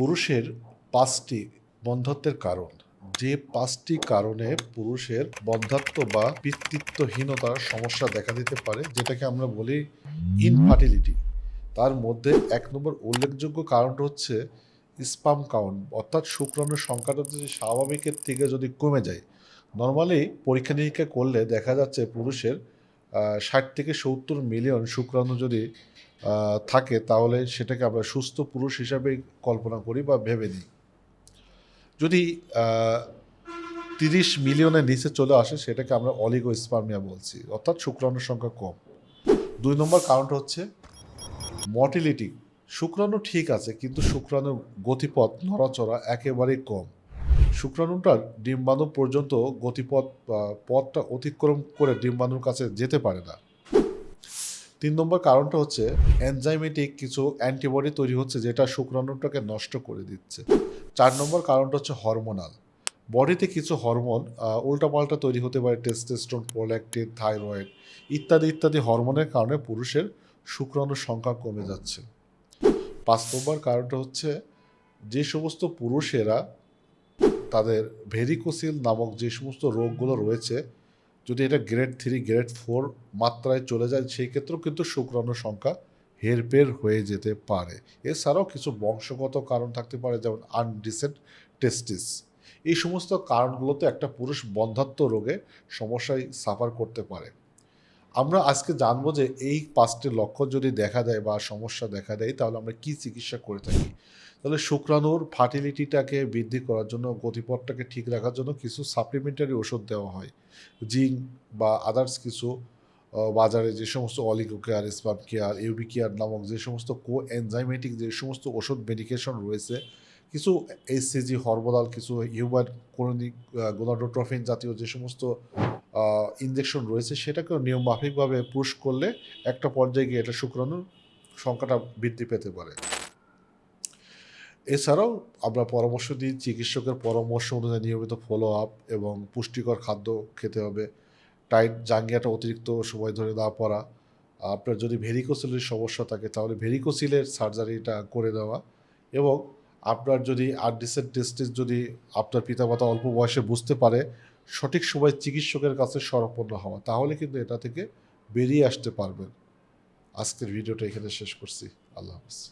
পুরুষের পাঁচটি বন্ধত্বের কারণ। যে পাঁচটি কারণে পুরুষের বন্ধাত্ব বা পিতৃত্বহীনতার সমস্যা দেখা দিতে পারে, যেটাকে আমরা বলি ইনফার্টিলিটি তার মধ্যে এক নম্বর উল্লেখযোগ্য কারণটা হচ্ছে স্পাম কাউন্ট অর্থাৎ শুক্রাণুর সংখ্যাটা যদি স্বাভাবিকের থেকে যদি কমে যায় নর্মালি পরীক্ষা নিরীক্ষা করলে দেখা যাচ্ছে পুরুষের ষাট থেকে সত্তর মিলিয়ন শুক্রাণু যদি থাকে, তাহলে সেটাকে আমরা সুস্থ পুরুষ হিসাবে কল্পনা করি বা ভেবে নিই। যদি তিরিশ মিলিয়নের নিচে চলে আসে, সেটাকে আমরা অলিগো স্পার্মিয়া বলছি, অর্থাৎ শুক্রাণুর সংখ্যা কম। দুই নম্বর কারণটা হচ্ছে, মর্টিলিটি। শুক্রাণু ঠিক আছে, কিন্তু শুক্রাণুর গতিপথ নড়াচড়া একেবারেই কম। শুক্রাণুটার ডিম্বাণু পর্যন্ত গতিপথ পথটা অতিক্রম করে ডিম্বাণুর কাছে যেতে পারে না। তিন নম্বর কারণটা হচ্ছে এনজাইমেটিক কিছু অ্যান্টিবডি তৈরি হচ্ছে যেটা শুক্রাণুটাকে নষ্ট করে দিচ্ছে। চার নম্বর কারণটা হচ্ছে হরমোনাল। বডিতে কিছু হরমোন উল্টাপাল্টা তৈরি হতে পারে টেস্টেস্টোন প্রোল্যাক্টিন, থাইরয়েড ইত্যাদি ইত্যাদি হরমোনের কারণে পুরুষের শুক্রাণুর সংখ্যা কমে যাচ্ছে। পাঁচ নম্বর কারণটা হচ্ছে যে সমস্ত পুরুষেরা তাদের ভেরিকোসিল নামক যে সমস্ত রোগগুলো রয়েছে, যদি এটা গ্রেড থ্রি গ্রেড ফোর মাত্রায় চলে যায়, সেই ক্ষেত্রেও কিন্তু শুক্রাণুর সংখ্যা হেরফের হয়ে যেতে পারে। এছাড়াও কিছু বংশগত কারণ থাকতে পারে, যেমন আনডিসেন্ট টেস্টিস এই সমস্ত কারণগুলোতে একটা পুরুষ বন্ধাত্ম রোগে সমস্যায় সাফার করতে পারে। আমরা আজকে জানব যে এই পাঁচটি লক্ষণ যদি দেখা দেয় বা সমস্যা দেখা দেয়, তাহলে আমরা কি চিকিৎসা করে থাকি? তাহলে শুক্রাণুর ফার্টিলিটিটাকে বৃদ্ধি করার জন্য, গতিপথটাকে ঠিক রাখার জন্য কিছু সাপ্লিমেন্টারি ওষুধ দেওয়া হয়। জিঙ্ক বা আদার্স কিছু বাজারে যে সমস্ত oligo care sperm care UB care নামক যে সমস্ত কো এনজাইমেটিক যে সমস্ত ওষুধ মেডিকেশন রয়েছে, কিছু এইচসিজি হরমোনাল, কিছু হিউম্যান ক্রনিক গোনাডোট্রফিন জাতীয় যে সমস্ত ইনজেকশন রয়েছে, সেটাকেও নিয়মমাফিকভাবে পুশ করলে একটা পর্যায়ে গিয়ে এটা শুক্রাণুর সংখ্যাটা বৃদ্ধি পেতে পারে। এছাড়াও আমরা পরামর্শ দিই, চিকিৎসকের পরামর্শ অনুযায়ী নিয়মিত ফলো আপ এবং পুষ্টিকর খাদ্য খেতে হবে। টাইট জাঙ্গিয়াটা অতিরিক্ত সময় ধরে না পড়া। আপনার যদি ভেরিকোসিলের সমস্যা থাকে, তাহলে ভেরিকোসিলের সার্জারিটা করে দেওয়া এবং আপনার যদি আর্ডিসেন্ট টেস্টিস যদি আপনার পিতামাতা অল্প বয়সে বুঝতে পারে, সঠিক সময় চিকিৎসকের কাছে সরপন্ন হওয়া, তাহলে কিন্তু এটা থেকে বেরিয়ে আসতে পারবেন। আজকের ভিডিওটা এখানে শেষ করছি। আল্লাহ হাফিজ।